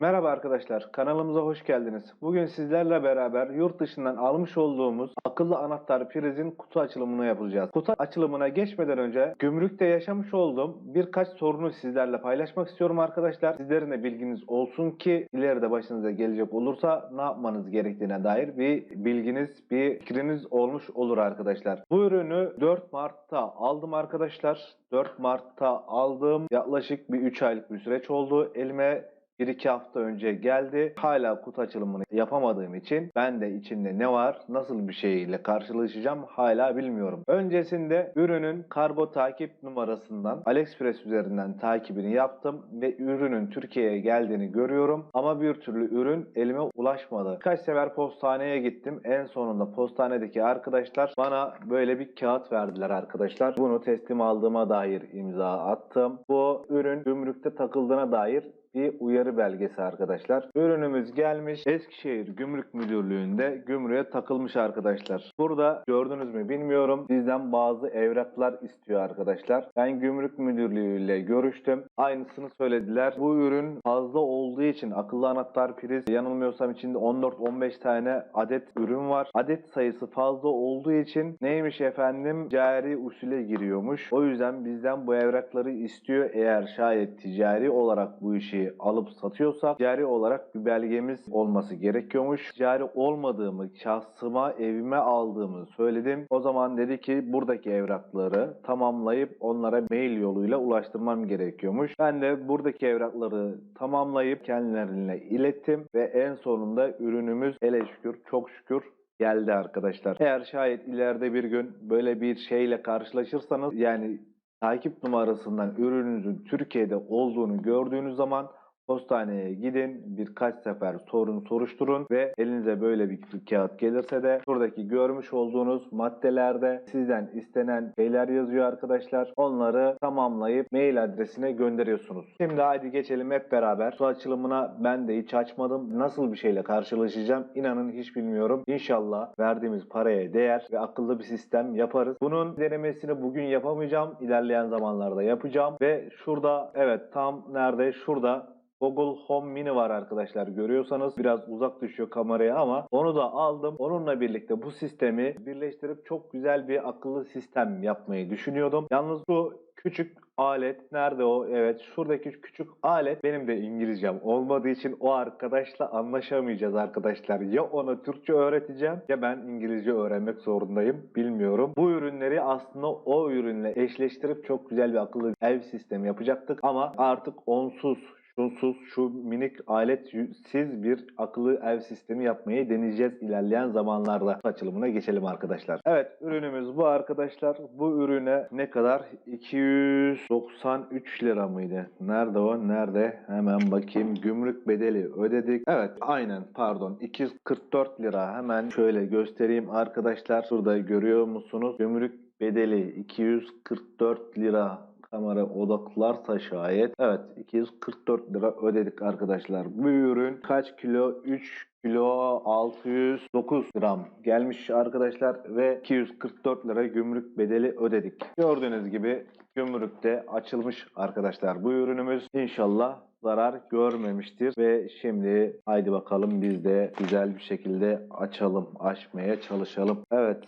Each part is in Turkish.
Merhaba arkadaşlar, kanalımıza hoş geldiniz. Bugün sizlerle beraber yurt dışından almış olduğumuz akıllı anahtar prizin kutu açılımını yapacağız. Kutu açılımına geçmeden önce gümrükte yaşamış olduğum birkaç sorunu sizlerle paylaşmak istiyorum arkadaşlar. Sizlerin de bilginiz olsun ki ileride başınıza gelecek olursa ne yapmanız gerektiğine dair bir bilginiz, bir fikriniz olmuş olur arkadaşlar. Bu ürünü 4 Mart'ta aldım arkadaşlar. 4 Mart'ta aldım. Yaklaşık bir 3 aylık bir süreç oldu. Elime 1-2 hafta önce geldi. Hala kutu açılımını yapamadığım için ben de içinde ne var, nasıl bir şeyle karşılaşacağım hala bilmiyorum. Öncesinde ürünün kargo takip numarasından AliExpress üzerinden takibini yaptım ve ürünün Türkiye'ye geldiğini görüyorum. Ama bir türlü ürün elime ulaşmadı. Kaç sefer postaneye gittim. En sonunda postanedeki arkadaşlar bana böyle bir kağıt verdiler arkadaşlar. Bunu teslim aldığıma dair imza attım. Bu ürün gümrükte takıldığına dair bir uyarı belgesi arkadaşlar. Ürünümüz gelmiş. Eskişehir Gümrük Müdürlüğü'nde gümrüğe takılmış arkadaşlar. Burada gördünüz mü bilmiyorum. Bizden bazı evraklar istiyor arkadaşlar. Ben Gümrük Müdürlüğü ile görüştüm. Aynısını söylediler. Bu ürün fazla olduğu için akıllı anahtar priz yanılmıyorsam içinde 14-15 tane adet ürün var. Adet sayısı fazla olduğu için neymiş efendim cari usule giriyormuş. O yüzden bizden bu evrakları istiyor. Eğer şayet ticari olarak bu işi alıp satıyorsak ticari olarak bir belgemiz olması gerekiyormuş. Ticari olmadığımı, şahsıma, evime aldığımı söyledim. O zaman dedi ki buradaki evrakları tamamlayıp onlara mail yoluyla ulaştırmam gerekiyormuş. Ben de buradaki evrakları tamamlayıp kendilerine ilettim ve en sonunda ürünümüz ele şükür çok şükür geldi arkadaşlar. Eğer şayet ileride bir gün böyle bir şeyle karşılaşırsanız yani takip numarasından ürününüzün Türkiye'de olduğunu gördüğünüz zaman postaneye gidin, birkaç sefer sorun soruşturun ve elinize böyle bir kağıt gelirse de şuradaki görmüş olduğunuz maddelerde sizden istenen şeyler yazıyor arkadaşlar. Onları tamamlayıp mail adresine gönderiyorsunuz. Şimdi haydi geçelim hep beraber. Su açılımına ben de hiç açmadım. Nasıl bir şeyle karşılaşacağım inanın hiç bilmiyorum. İnşallah verdiğimiz paraya değer ve akıllı bir sistem yaparız. Bunun denemesini bugün yapamayacağım. İlerleyen zamanlarda yapacağım ve şurada evet tam nerede? Şurada Google Home Mini var arkadaşlar görüyorsanız biraz uzak düşüyor kameraya ama onu da aldım. Onunla birlikte bu sistemi birleştirip çok güzel bir akıllı sistem yapmayı düşünüyordum. Yalnız bu küçük alet nerede o? Evet şuradaki küçük alet benim de İngilizcem olmadığı için o arkadaşla anlaşamayacağız arkadaşlar. Ya ona Türkçe öğreteceğim ya ben İngilizce öğrenmek zorundayım bilmiyorum. Bu ürünleri aslında o ürünle eşleştirip çok güzel bir akıllı ev sistemi yapacaktık ama artık onsuz şunsuz şu minik aletsiz bir akıllı ev sistemi yapmayı deneyeceğiz ilerleyen zamanlarda. Açılımına geçelim arkadaşlar. Evet ürünümüz bu arkadaşlar. Bu ürüne ne kadar? 293 lira mıydı? Nerede o? Nerede? Hemen bakayım. Gümrük bedeli ödedik. Evet aynen pardon 244 lira. Hemen şöyle göstereyim arkadaşlar. Burada görüyor musunuz? Gümrük bedeli 244 lira kamera odaklarsa şayet evet 244 lira ödedik arkadaşlar. Bu ürün kaç kilo? 3 kilo 609 gram gelmiş arkadaşlar ve 244 lira gümrük bedeli ödedik. Gördüğünüz gibi gümrükte açılmış arkadaşlar bu ürünümüz. İnşallah zarar görmemiştir ve şimdi haydi bakalım biz de güzel bir şekilde açalım, açmaya çalışalım. Evet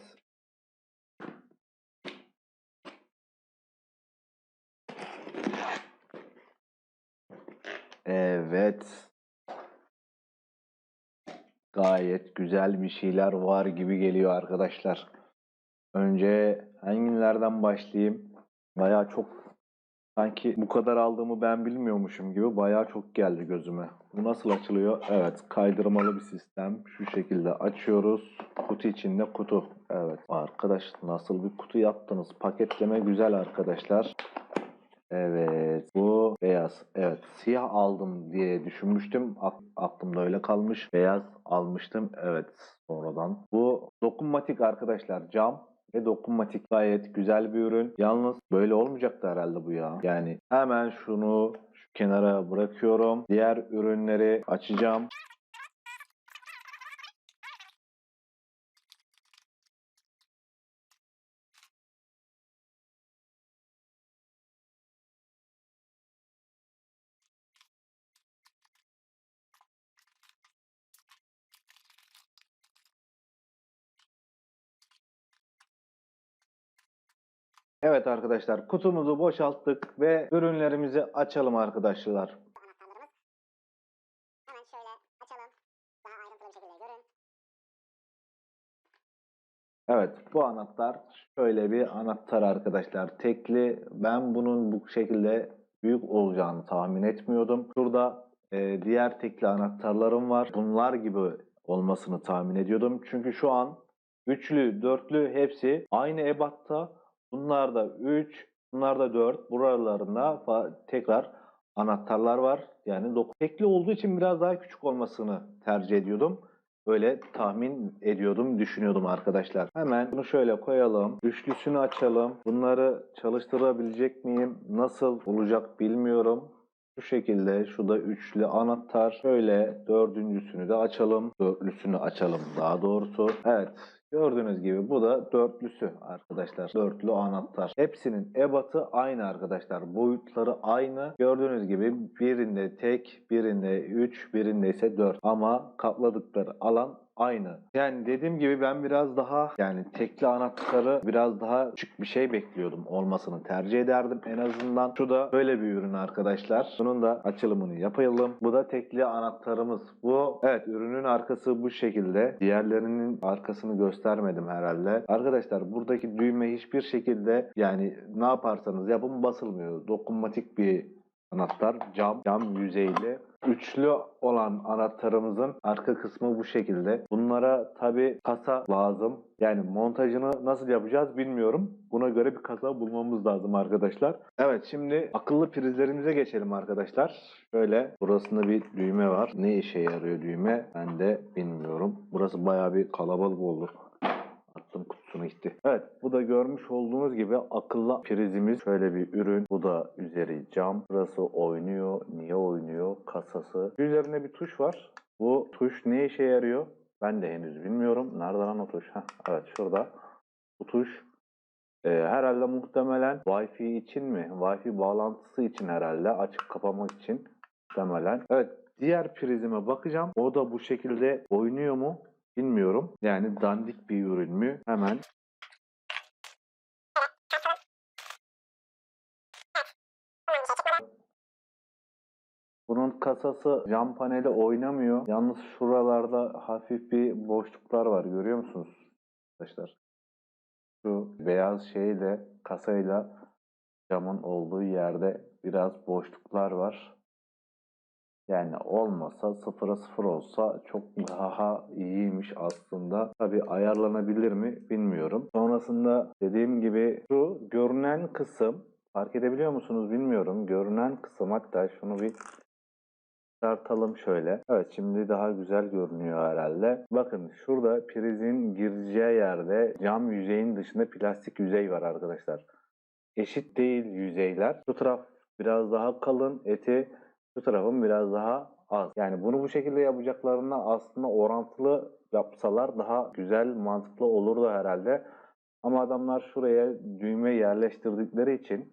Evet. Gayet güzel bir şeyler var gibi geliyor arkadaşlar. Önce hangilerden başlayayım? Bayağı çok sanki bu kadar aldığımı ben bilmiyormuşum gibi bayağı çok geldi gözüme. Bu nasıl açılıyor? Evet, kaydırmalı bir sistem. Şu şekilde açıyoruz. Kutu içinde kutu. Evet. Arkadaş nasıl bir kutu yaptınız? Paketleme güzel arkadaşlar. Evet. Bu beyaz. Evet. Siyah aldım diye düşünmüştüm. Ak- aklımda öyle kalmış. Beyaz almıştım. Evet. Sonradan. Bu dokunmatik arkadaşlar. Cam ve dokunmatik gayet güzel bir ürün. Yalnız böyle olmayacaktı herhalde bu ya. Yani hemen şunu şu kenara bırakıyorum. Diğer ürünleri açacağım. Evet arkadaşlar kutumuzu boşalttık ve ürünlerimizi açalım arkadaşlar. Evet bu anahtar şöyle bir anahtar arkadaşlar. Tekli ben bunun bu şekilde büyük olacağını tahmin etmiyordum. Şurada e, diğer tekli anahtarlarım var. Bunlar gibi olmasını tahmin ediyordum. Çünkü şu an üçlü, dörtlü hepsi aynı ebatta. Bunlar da 3, bunlar da 4. Buralarında tekrar anahtarlar var. Yani dok- tekli olduğu için biraz daha küçük olmasını tercih ediyordum. Öyle tahmin ediyordum, düşünüyordum arkadaşlar. Hemen bunu şöyle koyalım. Üçlüsünü açalım. Bunları çalıştırabilecek miyim? Nasıl olacak bilmiyorum. Şu şekilde şu da üçlü anahtar. Şöyle dördüncüsünü de açalım. Dörtlüsünü açalım daha doğrusu. Evet. Gördüğünüz gibi bu da dörtlüsü arkadaşlar. Dörtlü anahtar. Hepsinin ebatı aynı arkadaşlar. Boyutları aynı. Gördüğünüz gibi birinde tek, birinde 3, birinde ise 4. Ama kapladıkları alan aynı. Yani dediğim gibi ben biraz daha yani tekli anahtarı biraz daha küçük bir şey bekliyordum olmasını tercih ederdim en azından. Şu da böyle bir ürün arkadaşlar. Bunun da açılımını yapalım. Bu da tekli anahtarımız. Bu evet ürünün arkası bu şekilde. Diğerlerinin arkasını göstermedim herhalde. Arkadaşlar buradaki düğme hiçbir şekilde yani ne yaparsanız yapın basılmıyor. Dokunmatik bir anahtar cam cam yüzeyli üçlü olan anahtarımızın arka kısmı bu şekilde. Bunlara tabi kasa lazım. Yani montajını nasıl yapacağız bilmiyorum. Buna göre bir kasa bulmamız lazım arkadaşlar. Evet şimdi akıllı prizlerimize geçelim arkadaşlar. Şöyle burasında bir düğme var. Ne işe yarıyor düğme ben de bilmiyorum. Burası baya bir kalabalık oldu. Kutusunu gitti. Evet bu da görmüş olduğunuz gibi akıllı prizimiz. Şöyle bir ürün. Bu da üzeri cam. Burası oynuyor. Niye oynuyor? Kasası. Üzerinde bir tuş var. Bu tuş ne işe yarıyor? Ben de henüz bilmiyorum. Nerede lan o tuş? Heh, evet şurada. Bu tuş e, herhalde muhtemelen Wi-Fi için mi? Wi-Fi bağlantısı için herhalde. Açıp kapamak için muhtemelen. Evet diğer prizime bakacağım. O da bu şekilde oynuyor mu? Bilmiyorum. Yani dandik bir ürün mü? Hemen Bunun kasası cam paneli oynamıyor. Yalnız şuralarda hafif bir boşluklar var. Görüyor musunuz? Arkadaşlar. Şu beyaz şeyle kasayla camın olduğu yerde biraz boşluklar var. Yani olmasa sıfıra sıfır olsa çok daha iyiymiş aslında. Tabi ayarlanabilir mi bilmiyorum. Sonrasında dediğim gibi şu görünen kısım fark edebiliyor musunuz bilmiyorum. Görünen kısım hatta şunu bir Çıkartalım şöyle. Evet şimdi daha güzel görünüyor herhalde. Bakın şurada prizin gireceği yerde cam yüzeyin dışında plastik yüzey var arkadaşlar. Eşit değil yüzeyler. Şu taraf biraz daha kalın eti şu tarafın biraz daha az. Yani bunu bu şekilde yapacaklarına aslında orantılı yapsalar daha güzel mantıklı olurdu herhalde. Ama adamlar şuraya düğme yerleştirdikleri için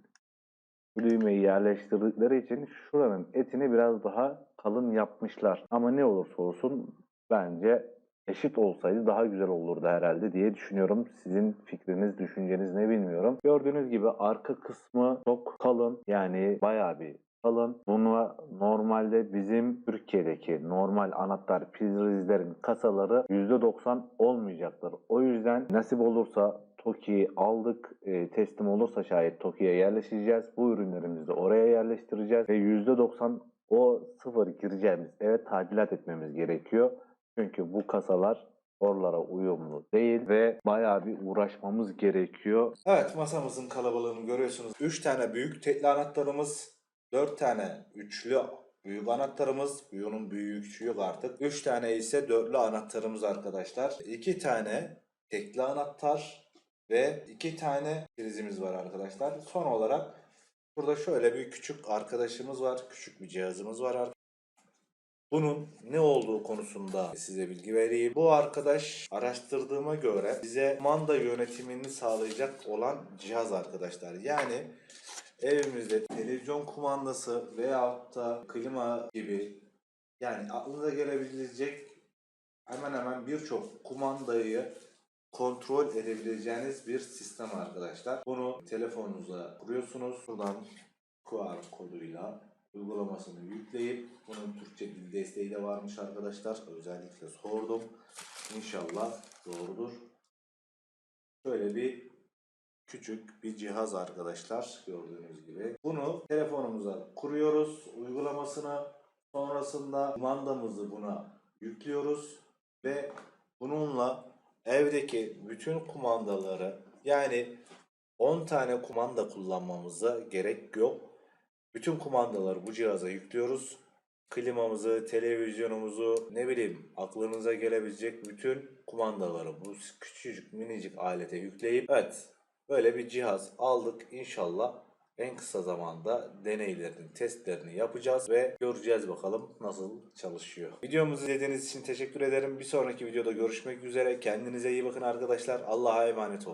düğmeyi yerleştirdikleri için şuranın etini biraz daha kalın yapmışlar. Ama ne olursa olsun bence eşit olsaydı daha güzel olurdu herhalde diye düşünüyorum. Sizin fikriniz, düşünceniz ne bilmiyorum. Gördüğünüz gibi arka kısmı çok kalın. Yani bayağı bir kalın. Bunu normalde bizim Türkiye'deki normal anahtar prizlerin kasaları %90 olmayacaktır. O yüzden nasip olursa TOKİ'yi aldık. E, teslim olursa şayet TOKİ'ye yerleşeceğiz. Bu ürünlerimizi oraya yerleştireceğiz. Ve %90 o sıfır gireceğimiz eve tadilat etmemiz gerekiyor. Çünkü bu kasalar oralara uyumlu değil ve bayağı bir uğraşmamız gerekiyor. Evet masamızın kalabalığını görüyorsunuz. 3 tane büyük tekli anahtarımız, 4 tane üçlü büyük anahtarımız. Bunun büyüğü küçüğü artık. 3 tane ise dörtlü anahtarımız arkadaşlar. 2 tane tekli anahtar ve 2 tane prizimiz var arkadaşlar. Son olarak burada şöyle bir küçük arkadaşımız var. Küçük bir cihazımız var arkadaşlar. Bunun ne olduğu konusunda size bilgi vereyim. Bu arkadaş araştırdığıma göre bize manda yönetimini sağlayacak olan cihaz arkadaşlar. Yani evimizde televizyon kumandası veyahut da klima gibi yani aklınıza gelebilecek hemen hemen birçok kumandayı kontrol edebileceğiniz bir sistem arkadaşlar. Bunu telefonunuza kuruyorsunuz. Buradan QR koduyla uygulamasını yükleyip bunun Türkçe dil desteği de varmış arkadaşlar. Özellikle sordum. İnşallah doğrudur. Şöyle bir küçük bir cihaz arkadaşlar gördüğünüz gibi. Bunu telefonumuza kuruyoruz uygulamasını. Sonrasında kumandamızı buna yüklüyoruz ve bununla evdeki bütün kumandaları yani 10 tane kumanda kullanmamıza gerek yok. Bütün kumandaları bu cihaza yüklüyoruz. Klimamızı, televizyonumuzu, ne bileyim aklınıza gelebilecek bütün kumandaları bu küçücük minicik alete yükleyip evet böyle bir cihaz aldık. İnşallah en kısa zamanda deneylerini, testlerini yapacağız ve göreceğiz bakalım nasıl çalışıyor. Videomuzu izlediğiniz için teşekkür ederim. Bir sonraki videoda görüşmek üzere. Kendinize iyi bakın arkadaşlar. Allah'a emanet olun.